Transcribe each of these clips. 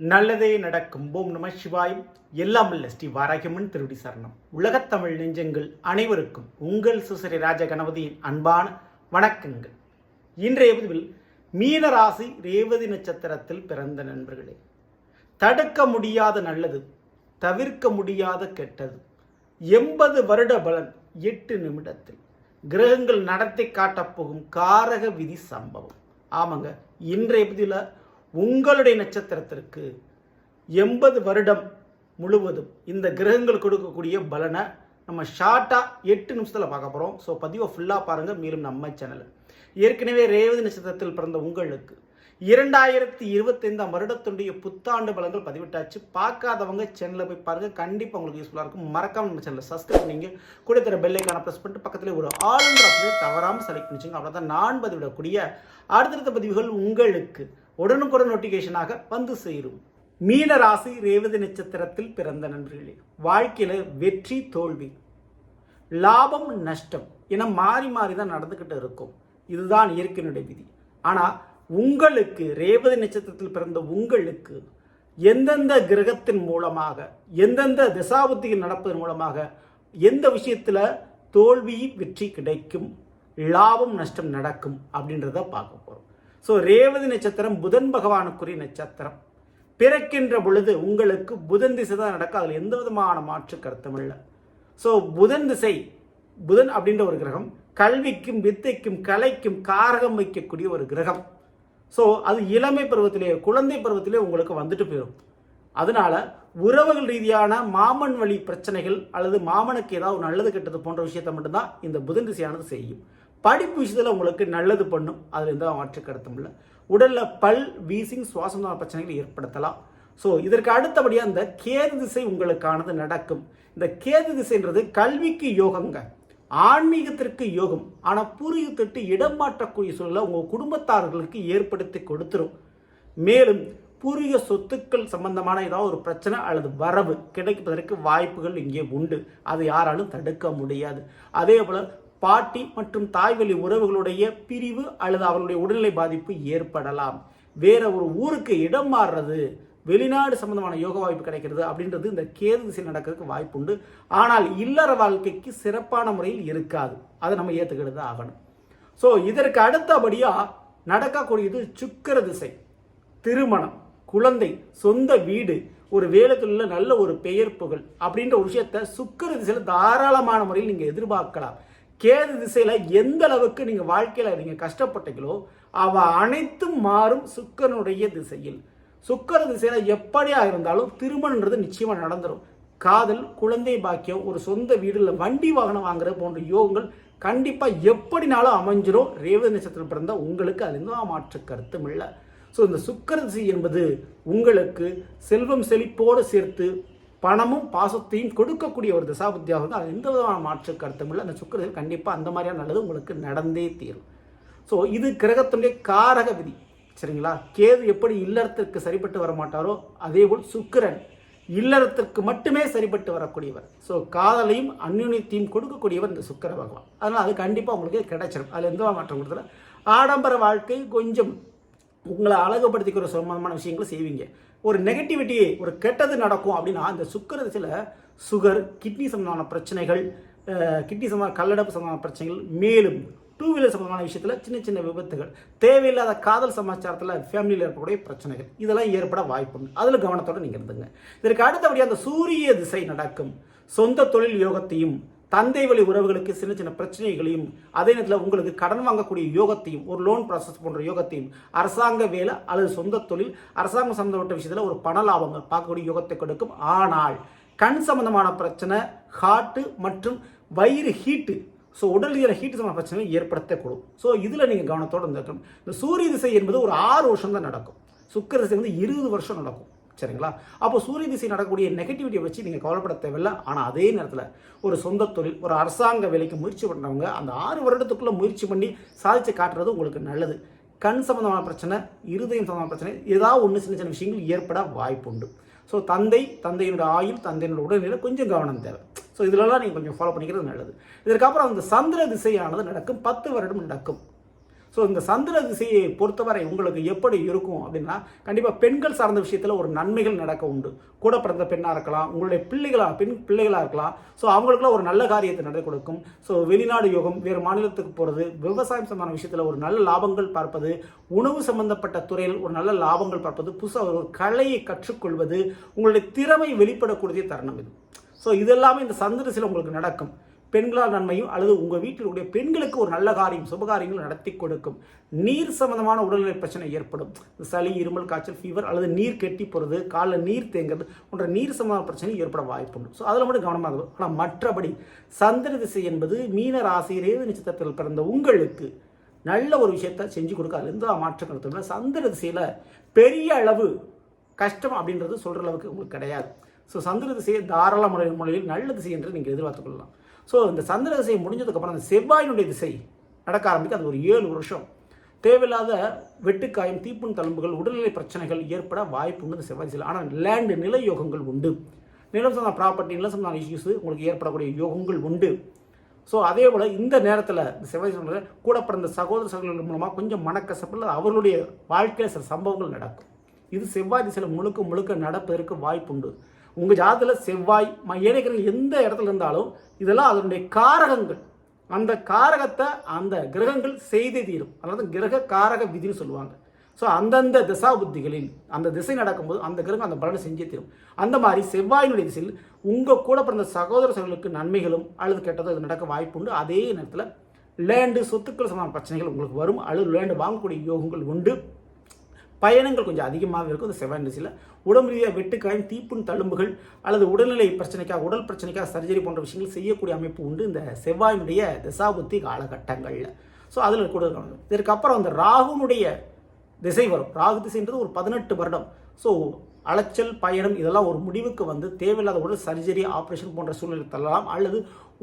நல்லதே நடக்கும். ஓம் நம சிவாயும் எல்லாம் உள்ள ஸ்ரீ வாராகியம்மன் திருடி சரணம். உலகத்தமிழ் நெஞ்சங்கள் அனைவருக்கும் உங்கள் சுசரி ராஜ கணபதியின் அன்பான வணக்கங்கள். இன்றைய பதிவில் மீனராசி ரேவதி நட்சத்திரத்தில் பிறந்த நண்பர்களே. தடுக்க முடியாத நல்லது தவிர்க்க முடியாத கெட்டது. எண்பது வருட பலன் எட்டு நிமிடத்தில். கிரகங்கள் நடத்தி காட்டப் போகும் காரக விதி சம்பவம். ஆமாங்க இன்றைய பதிவில் உங்களுடைய நட்சத்திரத்திற்கு எண்பது வருடம் முழுவதும் இந்த கிரகங்கள் கொடுக்கக்கூடிய பலனை நம்ம ஷார்ட்டாக எட்டு நிமிஷத்தில் பார்க்க போகிறோம் ஸோ பதிவை ஃபுல்லாக பாருங்கள் மேலும் நம்ம சேனலில் ஏற்கனவே ரேவதி நட்சத்திரத்தில் பிறந்த உங்களுக்கு இரண்டாயிரத்தி இருபத்தைந்தாம் வருடத்துடைய புத்தாண்டு பலன்கள் பதிவிட்டாச்சு. பார்க்காதவங்க சேனலில் போய் பாருங்கள் கண்டிப்பாக உங்களுக்கு யூஸ்ஃபுல்லாக இருக்கும். மறக்காம நம்ம சேனலை சப்ஸ்கிரைப் பண்ணிங்க. கூட தர பெல்லைக்கான ப்ரெஸ் பண்ணிட்டு பக்கத்தில் ஒரு ஆளுங்கிற அப்படியே தவறாமல் செலக்ட் பண்ணிச்சுங்க. அவ்வளோ தான் நான் பதிவிடக்கூடிய அடுத்தடுத்த பதிவுகள் உங்களுக்கு உடனுக்குடன் நோட்டிஃபிகேஷனாக வந்து சேரும். மீன ராசி ரேவதி நட்சத்திரத்தில் பிறந்த நண்பர்களே வாழ்க்கையில் வெற்றி தோல்வி லாபம் நஷ்டம் என மாறி மாறி தான் நடந்துக்கிட்டு இருக்கும். இதுதான் இயற்கையினுடைய விதி. ஆனால் உங்களுக்கு ரேவதி நட்சத்திரத்தில் பிறந்த உங்களுக்கு எந்தெந்த கிரகத்தின் மூலமாக எந்தெந்த திசாபுத்திகள் நடப்பதன் மூலமாக எந்த விஷயத்தில் தோல்வி வெற்றி கிடைக்கும் லாபம் நஷ்டம் நடக்கும் அப்படின்றத பார்க்க போகிறோம் ஸோ ரேவதி நட்சத்திரம் புதன் பகவானுக்குரிய நட்சத்திரம் பிறக்கின்ற பொழுது உங்களுக்கு புதன் திசை தான் நடக்கும் அதில் எந்த விதமான மாற்று கருத்தும் இல்லை ஸோ புதன் திசை புதன் அப்படின்ற ஒரு கிரகம் கல்விக்கும் வித்தைக்கும் கலைக்கும் காரகம் வைக்கக்கூடிய ஒரு கிரகம் ஸோ அது இளமை பருவத்திலே குழந்தை பருவத்திலே உங்களுக்கு வந்துட்டு போயிடும் அதனால உறவுகள் ரீதியான மாமன் வழி பிரச்சனைகள் அல்லது மாமனுக்கு ஏதாவது ஒரு நல்லது கெட்டது போன்ற விஷயத்தை மட்டும்தான் இந்த புதன் திசையானது செய்யும் படிப்பு விஷயத்தில் உங்களுக்கு நல்லது பண்ணும். அதில் எந்த மாற்று கருத்தும் இல்லை. உடலில் பல் வீசிங் சுவாசம் பிரச்சனைகள் ஏற்படுத்தலாம். ஸோ இதற்கு அடுத்தபடியாக இந்த கேது திசை உங்களுக்கானது நடக்கும். இந்த கேது திசைன்றது கல்விக்கு யோகங்க. ஆன்மீகத்திற்கு யோகம். ஆனால் பூர்வீகத்திற்கு இடம் மாற்றக்கூடிய சூழலை உங்கள் குடும்பத்தார்களுக்கு ஏற்படுத்தி கொடுத்துரும். மேலும் பூர்வீக சொத்துக்கள் சம்பந்தமான ஏதாவது ஒரு பிரச்சனை அல்லது வரவு கிடைப்பதற்கு வாய்ப்புகள் இங்கே உண்டு. அதை யாராலும் தடுக்க முடியாது. அதே போல் பாட்டி மற்றும் தாய்வழி உறவுகளுடைய பிரிவு அல்லது அவர்களுடைய உடல்நிலை பாதிப்பு ஏற்படலாம். வேற ஒரு ஊருக்கு இடம் மாறுறது வெளிநாடு சம்பந்தமான யோக வாய்ப்பு கிடைக்கிறது அப்படின்றது இந்த கேது திசையில் நடக்கிறதுக்கு வாய்ப்பு உண்டு. ஆனால் இல்லற வாழ்க்கைக்கு சிறப்பான முறையில் இருக்காது. அதை நம்ம ஏற்றுக்கிட்டு தான் ஆகணும். ஸோ இதற்கு அடுத்தபடியாக நடக்கக்கூடியது சுக்கிர திசை திருமணம் குழந்தை சொந்த வீடு ஒரு வேலைத்துள்ள நல்ல ஒரு பெயர் புகழ் அப்படின்ற ஒரு விஷயத்த சுக்கிர திசையில் தாராளமான முறையில் நீங்கள் எதிர்பார்க்கலாம். கேது திசையில் எந்த அளவுக்கு நீங்கள் வாழ்க்கையில் நீங்கள் கஷ்டப்பட்டீங்களோ அவ அனைத்தும் மாறும் சுக்கரனுடைய திசையில். சுக்கர திசையில் எப்படியா இருந்தாலும் திருமணன்றது நிச்சயமாக நடந்துடும் காதல் குழந்தை பாக்கியம் ஒரு சொந்த வீடுல வண்டி வாகனம் வாங்குறது போன்ற யோகங்கள் கண்டிப்பாக எப்படினாலும் அமைஞ்சிரும். ரேவதி நட்சத்திரம் பிறந்த உங்களுக்கு அது எந்த மாற்று கருத்தும் இல்லை. ஸோ இந்த சுக்கர திசை என்பது உங்களுக்கு செல்வம் செழிப்போடு சேர்த்து பணமும் பாசத்தையும் கொடுக்கக்கூடிய ஒரு திசாபுத்தியாக வந்து அது எந்த விதமான மாற்று கருத்தும் இல்லை. அந்த சுக்கரத்தில் கண்டிப்பாக அந்த மாதிரியான நல்லது உங்களுக்கு நடந்தே தீரும். ஸோ இது கிரகத்தினுடைய காரக விதி. சரிங்களா? கேது எப்படி இல்லறத்திற்கு சரிப்பட்டு வர மாட்டாரோ அதே போல் சுக்கிரன் இல்லறத்திற்கு மட்டுமே சரிப்பட்டு வரக்கூடியவர். ஸோ காதலையும் அந்யுனியத்தையும் கொடுக்கக்கூடியவர் இந்த சுக்கிர பகவான். அதனால் அது கண்டிப்பாக உங்களுக்கு கிடைச்சிடும் அதில் எந்த மாற்றம் கொடுத்துல ஆடம்பர வாழ்க்கை கொஞ்சம் உங்களை அழகுபடுத்திக்கிற சம்பந்தமான விஷயங்களை செய்வீங்க. ஒரு நெகட்டிவிட்டி ஒரு கெட்டது நடக்கும் அப்படின்னா அந்த சுக்கர திசையில் சுகர் கிட்னி சம்பந்தமான பிரச்சனைகள் கிட்னி சம்பந்தமான கல்லடப்பு சம்பந்தமான பிரச்சனைகள் மேலும் டூ வீலர் சம்பந்தமான விஷயத்தில் சின்ன சின்ன விபத்துகள் தேவையில்லாத காதல் சமாச்சாரத்தில் ஃபேமிலியில் இருக்கக்கூடிய பிரச்சனைகள் இதெல்லாம் ஏற்பட வாய்ப்பு அதில் கவனத்தோடு நீங்கள் இருந்துங்க. இதற்கு அடுத்தபடியாக அந்த சூரிய திசை நடக்கும். சொந்த தொழில் யோகத்தையும் தந்தை வழி உறவுகளுக்கு சின்ன சின்ன பிரச்சனைகளையும் அதே நேரத்தில் உங்களுக்கு கடன் வாங்கக்கூடிய யோகத்தையும் ஒரு லோன் ப்ராசஸ் போன்ற யோகத்தையும் அரசாங்க வேலை அல்லது சொந்த தொழில் அரசாங்கம் சம்மந்தப்பட்ட விஷயத்தில் ஒரு பண லாபங்கள் பார்க்கக்கூடிய யோகத்தை கொடுக்கும். ஆனால் கண் சம்பந்தமான பிரச்சனை ஹார்ட்டு மற்றும் வயிறு ஹீட்டு ஸோ உடல் ரீதியில் ஹீட்டு சம்பந்த பிரச்சனை ஏற்படுத்தக்கூடும். ஸோ இதில் நீங்கள் கவனத்தோடு இருந்திருக்கணும் இந்த சூரிய திசை என்பது ஒரு ஆறு வருஷம் தான் நடக்கும். சுக்கர திசை வந்து இருபது வருஷம் நடக்கும். சரிங்களா? அப்போ சூரிய திசை நடக்கக்கூடிய நெகட்டிவிட்டியை வச்சு நீங்கள் கவலைப்பட தேவையில்லை. ஆனால் அதே நேரத்தில் ஒரு சொந்த தொழில் ஒரு அரசாங்க வேலைக்கு முயற்சி பண்ணுறவங்க அந்த ஆறு வருடத்துக்குள்ளே முயற்சி பண்ணி சாதிச்சு காட்டுறது உங்களுக்கு நல்லது. கண் சம்மந்தமான பிரச்சனை இருதயம் சம்மந்தமான பிரச்சனை ஏதாவது ஒன்று சின்ன சின்ன விஷயங்கள் ஏற்பட வாய்ப்பு உண்டு. ஸோ தந்தை தந்தையினுடைய ஆயுள் தந்தையினுடைய உடல்நிலை கொஞ்சம் கவனம் தேவை. ஸோ இதிலெல்லாம் நீங்கள் கொஞ்சம் ஃபாலோ பண்ணிக்கிறது நல்லது. இதற்கப்புறம் அந்த சந்திர திசையானது நடக்கும் பத்து வருடம் நடக்கும். ஸோ இந்த சந்திர திசையை பொறுத்தவரை உங்களுக்கு எப்படி இருக்கும் அப்படின்னா கண்டிப்பாக பெண்கள் சார்ந்த விஷயத்தில் ஒரு நன்மைகள் நடக்க உண்டு. கூட பிறந்த பெண்ணாக இருக்கலாம் உங்களுடைய பிள்ளைகளாக பெண் பிள்ளைகளாக இருக்கலாம். ஸோ அவங்களுக்குலாம் ஒரு நல்ல காரியத்தை நடத்தி கொடுக்கும். ஸோ வெளிநாடு யோகம் வேறு மாநிலத்துக்கு போகிறது விவசாயம் சம்பந்தமான விஷயத்தில் ஒரு நல்ல லாபங்கள் பார்ப்பது உணவு சம்பந்தப்பட்ட துறையில் ஒரு நல்ல லாபங்கள் பார்ப்பது புதுசாக ஒரு கலையை கற்றுக்கொள்வது உங்களுடைய திறமை வெளிப்படக்கூடிய தருணம் இது. ஸோ இதெல்லாமே இந்த சந்திர உங்களுக்கு நடக்கும். பெண்களால் நன்மையும் அல்லது உங்கள் வீட்டில் உடைய பெண்களுக்கு ஒரு நல்ல காரியம் சுபகாரியங்கள் நடத்தி கொடுக்கும். நீர் சம்பந்தமான உடல்நிலை பிரச்சனை ஏற்படும். சளி இருமல் காய்ச்சல் ஃபீவர் அல்லது நீர் கெட்டி போகிறது காலில் நீர் தேங்கிறது போன்ற நீர் சம்பந்தமான பிரச்சனை ஏற்பட வாய்ப்புண்டு ஸோ அதில் மட்டும் கவனமாக ஆனால் மற்றபடி சந்திர திசை என்பது மீன ராசி ரேது நட்சத்திரத்தில் பிறந்த உங்களுக்கு நல்ல ஒரு விஷயத்தை செஞ்சு கொடுக்க எந்த மாற்றம் கருத்தும் சந்திர திசையில் பெரிய அளவு கஷ்டம் அப்படின்றது சொல்கிற அளவுக்கு உங்களுக்கு கிடையாது. ஸோ சந்திர திசையை தாராள முறை முறையில் நல்ல திசை என்று நீங்கள் எதிர்பார்த்துக் கொள்ளலாம். ஸோ இந்த சந்திர திசை முடிஞ்சதுக்கப்புறம் அந்த செவ்வாயினுடைய திசை நடக்க ஆரம்பிக்க அது ஒரு ஏழு வருஷம். தேவையில்லாத வெட்டுக்காயம் தீப்புண் தழும்புகள் உடல்நிலை பிரச்சனைகள் ஏற்பட வாய்ப்பு உண்டு இந்த செவ்வாய் திசையில். ஆனால் லேண்டு நில யோகங்கள் உண்டு. நிலம் சம்பந்த ப்ராப்பர்ட்டி நிலம் சம்பந்தமான இஷ்யூஸ் உங்களுக்கு ஏற்படக்கூடிய யோகங்கள் உண்டு. ஸோ அதே போல் இந்த நேரத்தில் இந்த செவ்வாய் திசையில கூட பிறந்த சகோதர சகோதரர்கள் மூலமாக கொஞ்சம் மனக்கசப்பில் அவர்களுடைய வாழ்க்கையில் சில சம்பவங்கள் நடக்கும். இது செவ்வாய் திசையில் முழுக்க முழுக்க நடப்பதற்கு வாய்ப்புண்டு உங்கள் ஜாதத்தில் செவ்வாய் ஏழைக்கிறவங்க எந்த இடத்துல இருந்தாலும் இதெல்லாம் அதனுடைய காரகங்கள். அந்த காரகத்தை அந்த கிரகங்கள் செய்தே தீரும். அதாவது கிரக காரக விதின்னு சொல்லுவாங்க. ஸோ அந்தந்த திசா புத்திகளில் அந்த திசை நடக்கும்போது அந்த கிரகம் அந்த பலனை செஞ்சே தீரும். அந்த மாதிரி செவ்வாயினுடைய திசையில் உங்கள் கூட பிறந்த சகோதர சகோதரர்களுக்கு நன்மைகளும் அல்லது கெட்டதோ இது நடக்க வாய்ப்புண்டு அதே நேரத்தில் லேண்டு சொத்துக்கள் சம்பந்தமான பிரச்சனைகள் உங்களுக்கு வரும். அல்லது லேண்டு வாங்கக்கூடிய யோகங்கள் உண்டு. பயணங்கள் கொஞ்சம் அதிகமாக இருக்கும். இந்த செவ்வாய் திசையில் உடம்பு ரீதியாக வெட்டுக்காயம் தீப்புண் தழும்புகள் அல்லது உடல்நிலை பிரச்சனைக்காக உடல் பிரச்சனைக்காக சர்ஜரி போன்ற விஷயங்கள் செய்யக்கூடிய அமைப்பு உண்டு இந்த செவ்வாயினுடைய திசாபுத்தி காலகட்டங்களில். ஸோ அதில் கூட இருக்கணும் இதற்கப்புறம் அந்த ராகுனுடைய திசை வரும். ராகு திசைன்றது ஒரு பதினெட்டு வருடம். ஸோ அலைச்சல் பயணம் இதெல்லாம் ஒரு முடிவுக்கு வந்து தேவையில்லாத உடல் சர்ஜரி ஆப்ரேஷன் போன்ற சூழ்நிலை தள்ளலாம். அல்லது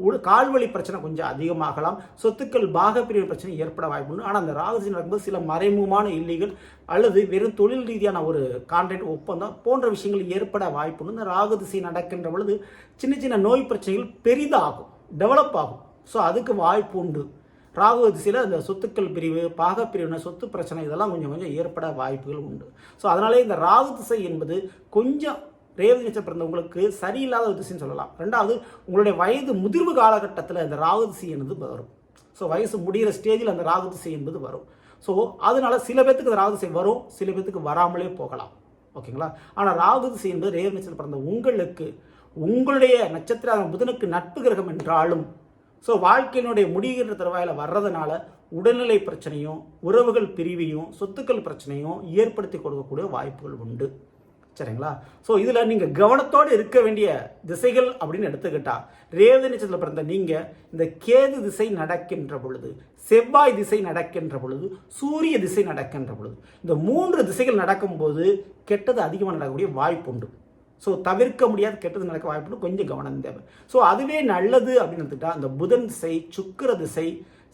உட கால்வழி பிரச்சனை கொஞ்சம் அதிகமாகலாம். சொத்துக்கள் பாகப்பிரிவு பிரச்சனை ஏற்பட வாய்ப்பு ஆனால் அந்த ராகுசி நடக்கும்போது சில மறைமுகமான இல்லைகள் அல்லது வெறும் தொழில் ரீதியான ஒரு கான்ட்ராக்ட் ஒப்பந்தம் போன்ற விஷயங்கள் ஏற்பட வாய்ப்புண்டு இந்த ராகு திசை நடக்கின்ற பொழுது சின்ன சின்ன நோய் பிரச்சனைகள் பெரிதாகும் டெவலப் ஆகும். ஸோ அதுக்கு வாய்ப்பு உண்டு. ராகு திசையில் இந்த சொத்துக்கள் பிரிவு பாகப்பிரிவினை சொத்து பிரச்சனை இதெல்லாம் கொஞ்சம் கொஞ்சம் ஏற்பட வாய்ப்புகள் உண்டு. ஸோ அதனாலே இந்த ராகு திசை என்பது கொஞ்சம் ரேவதி நட்சத்திரம் பிறந்தவங்களுக்கு சரியில்லாத ஒரு திசைன்னு சொல்லலாம். ரெண்டாவது உங்களுடைய வயது முதிர்வு காலகட்டத்தில் இந்த ராகு திசை என்பது வரும். ஸோ வயசு முடிகிற ஸ்டேஜில் அந்த ராகு திசை என்பது வரும். ஸோ அதனால சில பேர்த்துக்கு அந்த ராகு திசை வரும் சில பேர்த்துக்கு வராமலே போகலாம். ஓகேங்களா? ஆனால் ராகு திசை என்பது ரேவதி நட்சத்திரம் பிறந்த உங்களுக்கு உங்களுடைய நட்சத்திர புதனுக்கு நட்பு கிரகம் என்றாலும் ஸோ வாழ்க்கையினுடைய முடிகின்ற தருவாயில் வர்றதுனால உடல்நிலை பிரச்சனையும் உறவுகள் பிரிவையும் சொத்துக்கள் பிரச்சனையும் ஏற்படுத்தி கொடுக்கக்கூடிய வாய்ப்புகள் உண்டு. சரிங்களா? ஸோ இதில் நீங்கள் கவனத்தோடு இருக்க வேண்டிய திசைகள் அப்படின்னு எடுத்துக்கிட்டா ரேவதி நட்சத்திரத்தில் பிறந்த நீங்கள் இந்த கேது திசை நடக்கின்ற பொழுது செவ்வாய் திசை நடக்கின்ற பொழுது சூரிய திசை நடக்கின்ற பொழுது இந்த மூன்று திசைகள் நடக்கும்போது கெட்டது அதிகமாக நடக்கக்கூடிய வாய்ப்பு உண்டு. ஸோ தவிர்க்க முடியாத கெட்டது நடக்க வாய்ப்புன்னு கொஞ்சம் கவனம் தேவை. ஸோ அதுவே நல்லது அப்படின்னு எடுத்துக்கிட்டால் அந்த புதன் திசை சுக்கிர திசை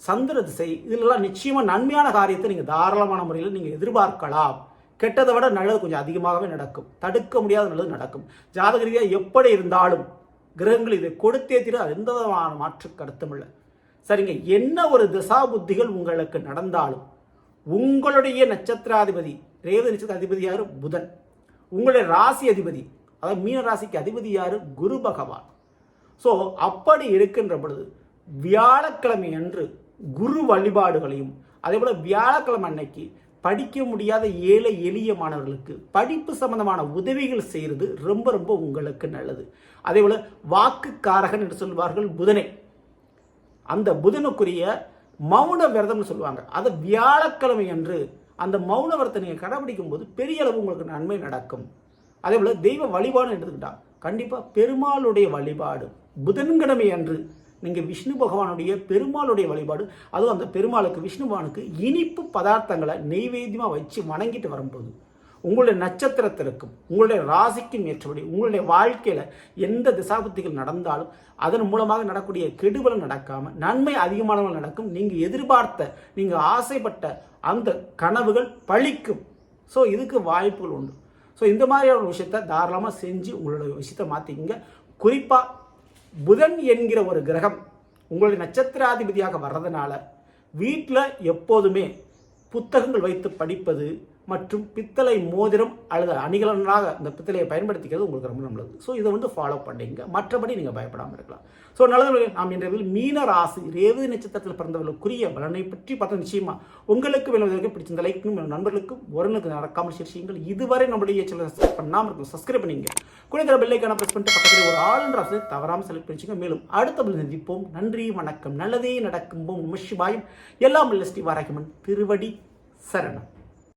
சந்திர திசை இதிலெல்லாம் நிச்சயமாக நன்மையான காரியத்தை நீங்கள் தாராளமான முறையில் நீங்கள் எதிர்பார்க்கலாம். கெட்டதை விட நல்லது கொஞ்சம் அதிகமாகவே நடக்கும். தடுக்க முடியாத நல்லது நடக்கும். ஜாதக ரீதியாக எப்படி இருந்தாலும் கிரகங்கள் இதை கொடுத்தே தீர அது எந்த விதமான மாற்று கருத்தும் இல்லை. சரிங்க என்ன ஒரு திசா புத்திகள் உங்களுக்கு நடந்தாலும் உங்களுடைய நட்சத்திராதிபதி ரேவதி நட்சத்திர அதிபதி யாரு? புதன். உங்களுடைய ராசி அதிபதி அதாவது மீன ராசிக்கு அதிபதி யார்? குரு பகவான். ஸோ அப்படி இருக்கின்ற பொழுது வியாழக்கிழமை அன்று குரு வழிபாடுகளையும் அதே போல் வியாழக்கிழமை அன்னைக்கு படிக்க முடியாத ஏழை எளிய மாணவர்களுக்கு படிப்பு சம்பந்தமான உதவிகள் செய்கிறது ரொம்ப ரொம்ப உங்களுக்கு நல்லது. அதே போல் வாக்குக்காரகன் என்று சொல்வார்கள் புதனை. அந்த புதனுக்குரிய மௌன விரதம்னு சொல்லுவாங்க. அதை வியாழக்கிழமை அன்று அந்த மௌன விரதத்தை நீங்கள் கடைபிடிக்கும் போது பெரிய அளவு உங்களுக்கு நன்மை நடக்கும். அதே போல் தெய்வ வழிபாடு எடுத்துக்கிட்டா கண்டிப்பாக பெருமாளுடைய வழிபாடு புதன்கிழமை அன்று நீங்கள் விஷ்ணு பகவானுடைய பெருமாளுடைய வழிபாடு அதுவும் அந்த பெருமாளுக்கு விஷ்ணு பகவானுக்கு இனிப்பு பதார்த்தங்களை நெய்வேத்தியமாக வச்சு வணங்கிட்டு வரும்போது உங்களுடைய நட்சத்திரத்திற்கும் உங்களுடைய ராசிக்கும் ஏற்றபடி உங்களுடைய வாழ்க்கையில் எந்த திசாபுத்திகள் நடந்தாலும் அதன் மூலமாக நடக்கக்கூடிய கெடுபலம் நடக்காமல் நன்மை அதிகமானவர்கள் நடக்கும் நீங்கள் எதிர்பார்த்த நீங்கள் ஆசைப்பட்ட அந்த கனவுகள் பழிக்கும். ஸோ இதுக்கு வாய்ப்புகள் உண்டு. ஸோ இந்த மாதிரியான விஷயத்த தாராளமாக செஞ்சு உங்களோட விஷயத்தை மாற்றிக்கிங்க குறிப்பாக புதன் என்கிற ஒரு கிரகம் உங்களுடைய நட்சத்திராதிபதியாக வர்றதுனால வீட்டில் எப்போதுமே புத்தகங்கள் வைத்து படிப்பது மற்றும் பித்தளை மோதிரம் அல்லது அணிகலனாக இந்த பித்தளையை பயன்படுத்திக்கிறது உங்களுக்கு ரொம்ப நல்லது. ஸோ இதை வந்து ஃபாலோ பண்ணிங்க. மற்றபடி நீங்கள் பயப்படாமல் இருக்கலாம். ஸோ நல்லது நாம் இன்றைய மீன ராசி ரேவதி நட்சத்திரத்தில் பிறந்தவர்களுக்குரிய பலனை பற்றி பார்த்தா நிச்சயமா உங்களுக்கு விளைவதற்கு பிடிச்சிருந்த லைக்கும் நண்பர்களுக்கும் உரங்களுக்கு நடக்காமல் விஷயங்கள் இதுவரை நம்முடைய சேனல் பண்ணாமல் இருக்கும் சப்ஸ்கிரைப் பண்ணிங்க. குறைந்த பெல்லைக்கான ப்ரெஸ் பண்ணிட்டு பக்கத்தில் ஒரு ஆளுன்ற ஆசை தவறாமல் செலக்ட் பண்ணிச்சுங்க மேலும் அடுத்த பதில் சந்திப்போம். நன்றி வணக்கம். நல்லதே நடக்கும் நம சிவாயம். எல்லாம் ஸ்ரீ வாராகிமன் திருவடி சரணம்.